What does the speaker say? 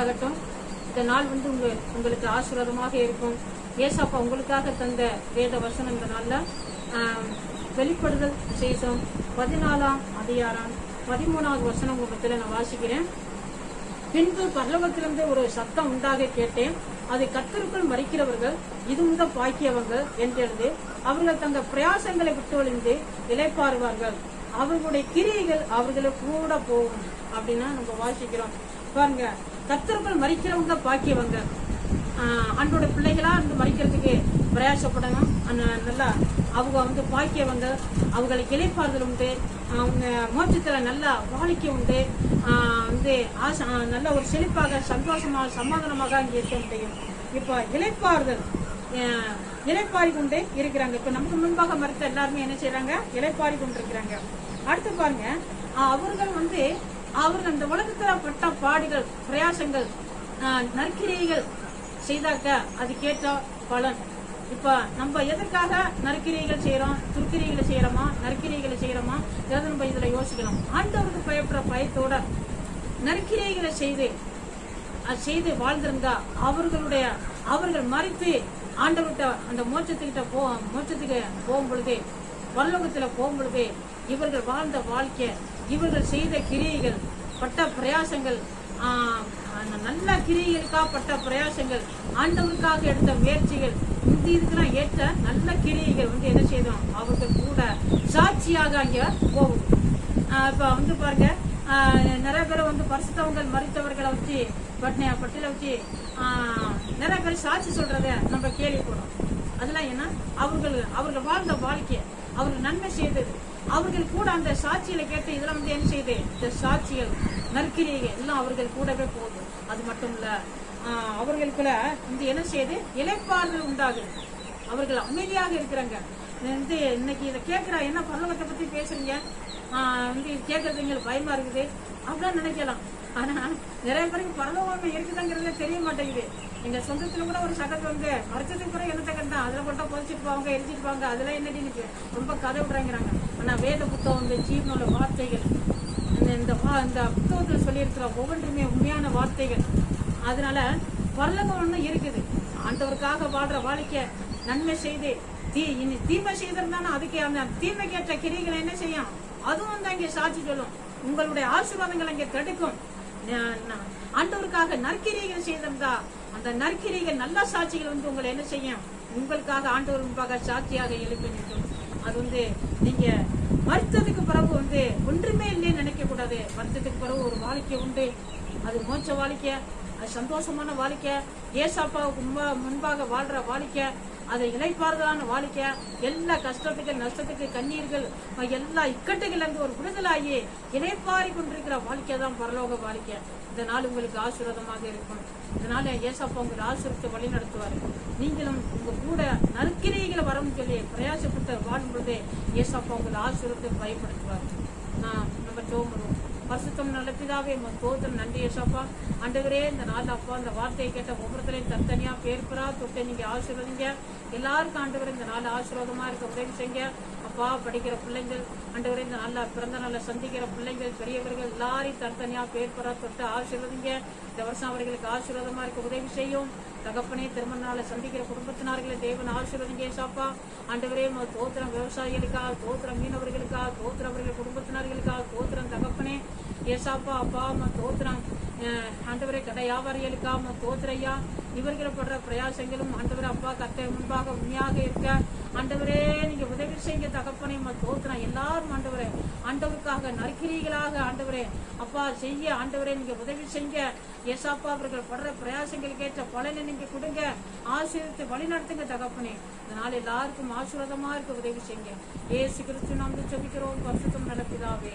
ஆகட்டும் இந்த நாள் வந்து உங்க உங்களுக்கு ஆசீர்வாதமாக இருக்கும். ஏசாப்பா உங்களுக்காக தந்த வேத வசனம் இந்த நாளில் வெளிப்படுதல் விசேஷம் பதினாலாம் அதிகாரம் பதிமூணாவது வசனம் உங்கத்தில் நான் வாசிக்கிறேன். பின்பு பல்லவத்திலிருந்து ஒரு சத்தம் உண்டாக கேட்டேன். அது கத்தருக்குள் மறிக்கிறவர்கள் இது முத பாக்கியவங்க என்றெழுது அவர்கள் தங்கள் பிரயாசங்களை விட்டு ஒளிந்து இலைப்பாறுவார்கள் அவர்களுடைய கிரியைகள் அவர்களை கூட போகும். அப்படின்னா நம்ம வாசிக்கிறோம். பாருங்க. கத்தருக்குள் மறிக்கிறவங்க பாக்கியவங்க. அன்றோட பிள்ளைகளா இருந்து மறிக்கிறதுக்கு பிரயாசப்படணும். நல்லா அவங்க வந்து பாக்கியவங்க. அவங்களுக்கு இலைப்பாறுதல் உண்டு. அவங்க மோட்சத்துல நல்லா வாழிக்க உண்டு. வந்து ஆச நல்ல ஒரு செழிப்பாக சந்தோஷமாக சமாதானமாக அங்கே இருக்க முடியும். இப்போ இலைப்பாறுதல் ஆஹ் இலைப்பாரி கொண்டு இருக்கிறாங்க. இப்ப நமக்கு முன்பாக மறுத்த எல்லாருமே என்ன செய்யறாங்க இலைப்பாரி கொண்டு இருக்கிறாங்க அடுத்து பாருங்க அவர்கள் வந்து அவர்கள் இந்த உலகத்துல பட்ட பாடுகள் பிரயாசங்கள் ஆஹ் நற்கிரியைகள் செய்தாக்க அது கேட்ட பலன். இப்ப நம்ம எதற்காக நற்கிரியைகள் செய்யறோம்? துர்க்கிரியைகளை செய்யறோமா? நற்கிரியைகளை செய்யறோமா? எதை நம்ம இதுல யோசிக்கணும் ஆண்டவருக்கு பயப்படுற பயத்தோட நற்கிரியைகளை செய்து செய்து வாழ்ந்திருந்தா அவர்களுடைய அவர்கள் மறைத்து ஆண்டவர்கிட்ட அந்த மோட்சத்துக்கிட்ட போ மோட்சத்துக்கு போகும் பொழுது பரலோகத்துல போகும்பொழுது இவர்கள் வாழ்ந்த வாழ்க்கை இவர்கள் செய்த கிரியைகள் பட்ட பிரயாசங்கள் நல்ல கிரியைகளுக்காக பட்ட பிரயாசங்கள் ஆண்டவருக்காக எடுத்த முயற்சிகள் இந்த இதுக்கெல்லாம் ஏற்ற நல்ல கிரியைகள் வந்து என்ன செய்தோம்? அவர்கள் கூட சாட்சியாக அங்கே போகும். இப்போ வந்து பாருங்க நிறைய பேர் வந்து பரிசுத்தவங்கள் மறித்தவர்களை வச்சு பட்னியா பட்டியல வச்சு நிறைய பேர் சாட்சி சொல்றத நம்ம கேள்விப்படுறோம். அதெல்லாம் என்ன? அவர்கள் அவர்கள் வாழ்ந்த வாழ்க்கையை அவர்கள் நன்மை செய்தது. அவர்கள் கூட அந்த சாட்சியில கேட்டு இதெல்லாம் வந்து என்ன செய்து? இந்த சாட்சிகள் நற்கிரியை எல்லாம் அவர்கள் கூடவே போகுது. அது மட்டும் இல்ல அவர்களுக்குள்ள இந்த என்ன செய்து? இலைப்பாறுதல் உண்டாகுது. அவர்கள் அமைதியாக இருக்கிறாங்க. வந்து இன்னைக்கு இதை கேட்குறா என்ன பரலோகத்தை பத்தி பேசுறீங்க? வந்து கேட்கறது எங்களுக்கு பயமா இருக்குது. அப்படின்னு நினைக்கலாம். ஆனா நிறைய பேருக்கு பரலோகம் இருக்குதுங்கிறதே தெரிய மாட்டேங்குது. எங்க சொந்தத்துல கூட ஒரு சகத்து வந்து மறைச்சதுக்கு கூட என்ன சகத்து தான்? அதுல போட்டா புதைச்சிட்டு போவாங்க எரிச்சிட்டு போவாங்க அதெல்லாம் என்னடி இன்னைக்கு ரொம்ப கதை விடுறாங்கிறாங்க. ஆனா வேத புத்தகம் இந்த ஜீவனோட வார்த்தைகள். இந்த- இந்த இந்த புத்தகத்தில் சொல்லியிருக்கிற ஒவ்வொன்றுமே உண்மையான வார்த்தைகள். அதனால பரலோகம் ஒண்ணு இருக்குது. ஆண்டவருக்காக வாழ்ற வாழ்க்கை நன்மை செய்து தீ இனி தீமை செய்திருந்தாலும் அதுக்கு அந்த கேட்ட கிரிகளை என்ன செய்யும்? அதுவும் வந்து இங்கே சாட்சி சொல்லும். உங்களுடைய ஆசீர்வாதங்கள் அங்கே தடுக்கும். ஆண்டவருக்காக நற்கிரியைகள் செய்திருந்தா அந்த நற்கிரியைகள் நல்ல சாட்சிகள் வந்து உங்களை என்ன செய்யும்? உங்களுக்காக ஆண்டவர் முன்பாக சாட்சியாக எழுப்பி நிற்கும். அது வந்து நீங்க மருத்துவத்துக்கு பிறகு வந்து ஒன்றுமே இல்லைன்னு நினைக்க கூடாது மருத்துவத்துக்கு பிறகு ஒரு வாழ்க்கை உண்டு. அது மோச்ச வாழ்க்கை அது சந்தோஷமான வாழ்க்கை. ஏசாப்பாவுக்கு முன்பாக வாழ்ற வாழ்க்கை. அதை இலைப்பாறுதலான வாழ்க்கை எல்லா கஷ்டத்துக்கு நஷ்டத்துக்கு கண்ணீர்கள் எல்லா இக்கட்டுகள்லேருந்து ஒரு விடுதலாகி இலைப்பாரி கொண்டிருக்கிற வாழ்க்கை தான் பரலோக வாழ்க்கை இந்த நாள் உங்களுக்கு ஆசீர்வாதமாக இருக்கும். இதனால ஏசப்பா உங்களை ஆசீர்வத்தை வழி நடத்துவார். நீங்களும் உங்க கூட நற்கிரைகளை வரணும்னு சொல்லி பிரயாசப்பட்டு வாழும் பொழுதே ஏசாப்பா உங்களை ஆசீர்வத்தை பயப்படுத்துவார் நான் நம்ம ஜோமரும் பரிசுத்தம் நல்ல பிதாவே உங்கள் தோத்தம் நன்றி ஏசாப்பா. அண்டவரே இந்த நாள் அப்பா இந்த வார்த்தையை கேட்ட ஒவ்வொருத்தரையும் தனித்தனியா பேர் தொட்டை தொட்டு நீங்க ஆசீர்வதிங்க. எல்லாருக்கும் ஆண்டவர் இந்த நாள் ஆசீர்வாதமா இருக்க உதவி செய்யுங்க. அப்பா படிக்கிற பிள்ளைங்கள் ஆண்டவரே இந்த நல்லா பிறந்த நாளை சந்திக்கிற பிள்ளைங்கள் பெரியவர்கள் எல்லாரையும் தனித்தனியா பேர் தொட்டு ஆசீர்வதிங்க. இந்த வருஷம் அவர்களுக்கு ஆசீர்வாதமா இருக்க உதவி செய்யும். தகப்பனே திருமண நாளை சந்திக்கிற குடும்பத்தினார்களை தேவன் ஆசீர்வதிங்க ஏசாப்பா. ஆண்டவரே தோத்திரம் விவசாயிகளுக்காக தோத்திரம் மீனவர்களுக்காக தோத்திரம் அவர்கள் குடும்பத்தினர்களுக்காக தோத்திரம் தகப்பனே ஏசாப்பா அப்பா அம்மா தோத்திரம் அஹ், ஆண்டவரே கடை வியாபாரிகளுக்கா அம்மா தோத்திரையா இவர்கள் படுற பிரயாசங்களும் ஆண்டவர் அப்பா கத்தை முன்பாக உண்மையாக இருக்க. ஆண்டவரே நீங்க உதவி செய்ய தகப்பனே அம்மா தோத்திரம். எல்லாரும் ஆண்டவரை ஆண்டவருக்காக நற்கிரிகளாக ஆண்டவரே. அப்பா செய்ய ஆண்டவரே நீங்க உதவி செஞ்ச ஏசாப்பா அவர்கள் படுற பிரயாசங்களுக்கு ஏற்ற பலனை நீங்க கொடுங்க. ஆசிரியத்தை வழி நடத்துங்க தகப்பனே இதனால் எல்லாருக்கும் ஆசீர்வாதமா இருக்க உதவி செய்யுங்க. ஏசு கிறிஸ்து நாம் ஜெபிக்கிறோம் பரிசுத்தம் நடப்பிதாவே.